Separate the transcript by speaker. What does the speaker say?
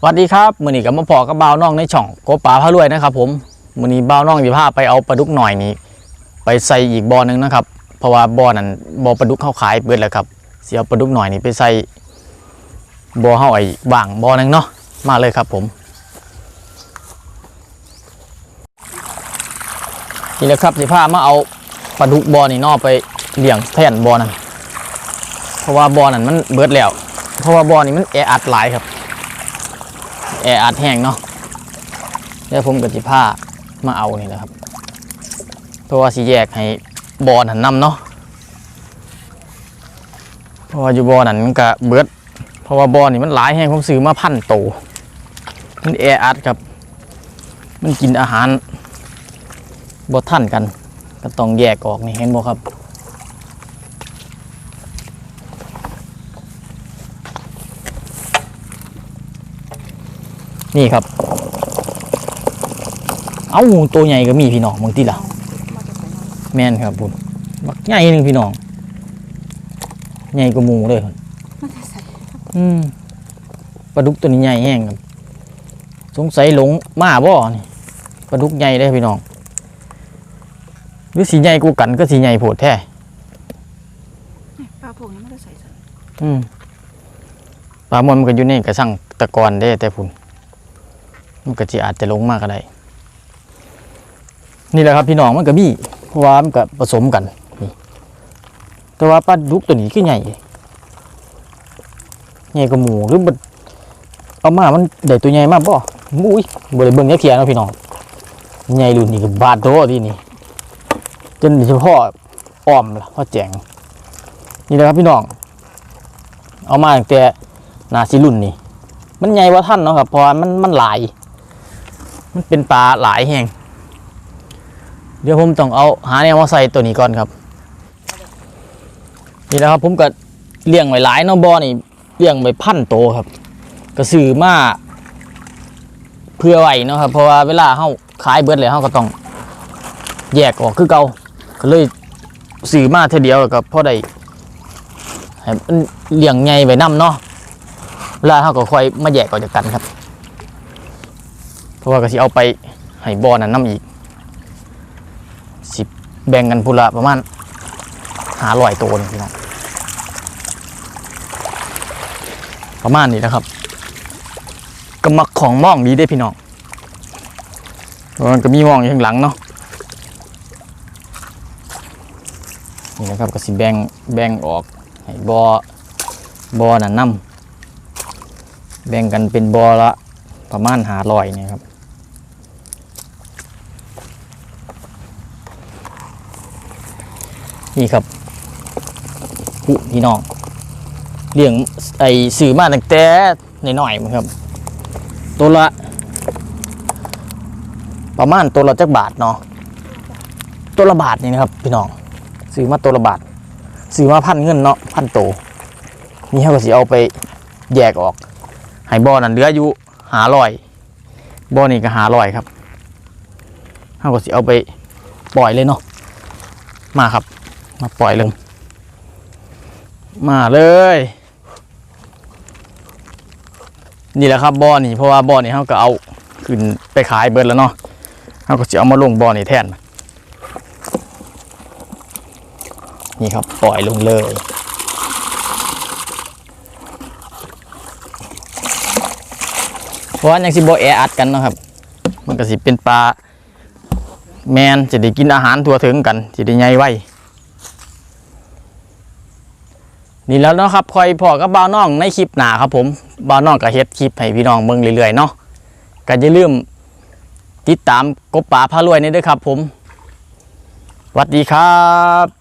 Speaker 1: สวัสดีครับมือนี้กับมาพอกับบ่าวน้องในช่องโกป่าพารวยนะครับ ผมมือนี้บ่าวน้องจะพาไปเอาปลาดุกหน่อยนี้ ไปใส่อีกบ่อหนึงนะครับ เพราะว่าบ่อนั้นบ่อปลาดุกเข้าขายเบิดแล้วครับเสียปลาดุกหน่อยนี้ไปใส่บ่อเฮาไอ้ว่างบ่อหนึงเนาะมาเลยครับผมนี่แหละครับสิพามาเอาปลาดุกบ่อนี่นอไปเลี้ยงแทนบ่อนั้นเพราะว่าบ่อนั้นมันเบิดแล้ว เพราะว่าบ่อนี้มันแออัดหลายครับ แออัดแห้งเนาะเดี๋ยวผมกับจิผ้ามาเอานี่แหละครับ เพราะว่าสิแยกให้บอลหันนำเนาะเพราะว่าอยู่บอนั้นมันก็เบิดเพราะว่าบอนี่มันหลายแห้งผมซื้อมาพันโตมันแออัดครับมันกินอาหารบ่ท่านกัน ก็ต้องแยกออกนี่เห็นบ่ครับ นี่ครับ เอ้าตัวใหญ่ก็มีพี่น้องบางทีล่ะแม่นครับผมบักใหญ่หนึ่งพี่น้องใหญ่กว่าหมูเลยครับ
Speaker 2: มันจะใส่
Speaker 1: อืมปลาดุกตัวนี้ใหญ่แห้งครับสงสัยหลงมาบ่นี่ปลาดุกใหญ่เลยพี่น้องหรือสีใหญ่กูกันก็สีใหญ่โผดแท้
Speaker 2: ปลาพวกนี้มันจะใส่ใส่
Speaker 1: อืมปลาหมอนมันก็อยู่ในกระสังตะกอนได้แต่พุ่น มันก็จะอาจจะลงมากก็ได้ นี่แหละครับพี่น้องมันก็มีเพราะว่ามันก็ผสมกันนี่แต่ว่าปลาดุกตัวนี้ก็ใหญ่ใหญ่กว่าหมูหรือมันเอามามันได้ตัวใหญ่มากบ่อุ้ยบ่ได้เบิ่งยักเทียเนะพี่น้องใหญ่รุ่นนี้ก็บาดโตที่นี่จนเฉพาะอ้อมล่ะพ่อแจงนี่แหละครับพี่น้อง เอามาตั้งแต่นาซิรุ่นนี่ มันใหญ่กว่าท่านเนาะครับเพราะมันมันหลาย มันเป็นปลาหลายแห่ง เดี๋ยวผมต้องเอาหาแนวมาใส่ตัวนี้ก่อนครับ นี่แหละครับผมก็เลี้ยงไว้หลายเนาะบอนี่เลี้ยงไว้พันโตวครับ ก็ซื้อมาเพื่อไว้เนาะครับเพราะว่าเวลาเฮาขายเบิดเลยเฮาก็ต้องแยกออกคือเก่าก็เลยซื้อมาเท่าเดียวแล้วก็พอได้เลี้ยงใหญ่ไว้นํเนาะเวลาเขาก็ค่อยมาแยกออกจากกันครับ ราะว่าก็สิเอาไปให้บ่อนั้นนํอีกสิแบ่งกันพุละประมาณหาร้อยตัวนี่พี่น้องประมาณนี้นะครับก็มักของมองดีได้พี่น้องมันก็มีมองอยู่ข้างหลังเนาะนี่นะครับก็สิแบ่งแบ่งออกให้บอบอน่ะนำแบ่งกันเป็นบอละประมาณหาลอยเนี่ยครับ นี่ครับผู้พี่น้องเลี้ยงไอ้สื่อมาตั้งแต่ในหน่อยมั้งครับ ตัวละ ประมาณตัวละจักบาทเนาะตัวละบาทนี่นะครับ พี่น้องซื้อมาตัวละบาทซื้อมาพันเงินเนาะพันโตนี่เขาก็สิเอาไปแยกออกให้บ่อนั่นเหลืออยู่หาลอยบ่อนี่ก็หาลอยครับเขาก็สิเอาไปปล่อยเลยเนาะมาครับ มาปล่อยเลยมาเลย นี่แหละครับบ่อนี่เพราะว่าบ่อนี่เขาก็เอาขึ้นไปขายเบิดแล้วเนาะเขาก็จะเอามาลงบ่อนี่แทน นี่ครับปล่อยลงเลยเพราะว่ายังสิบ่แออัดกันเนาะครับ มันก็สิเป็นปลาแมนจะได้กินอาหารทั่วถึงกันจะได้ใหญ่ไว นี่แล้วเนาะครับคอยพอกับบ่าวน้องในคลิปหนาครับผมบ่าวน้องก็เฮ็ดคลิปให้พี่น้องเบิ่งเรื่อยๆเนาะก็อย่าลืมติดตามกบป่าพารวยนี่ด้วยครับผมสวัสดีครับ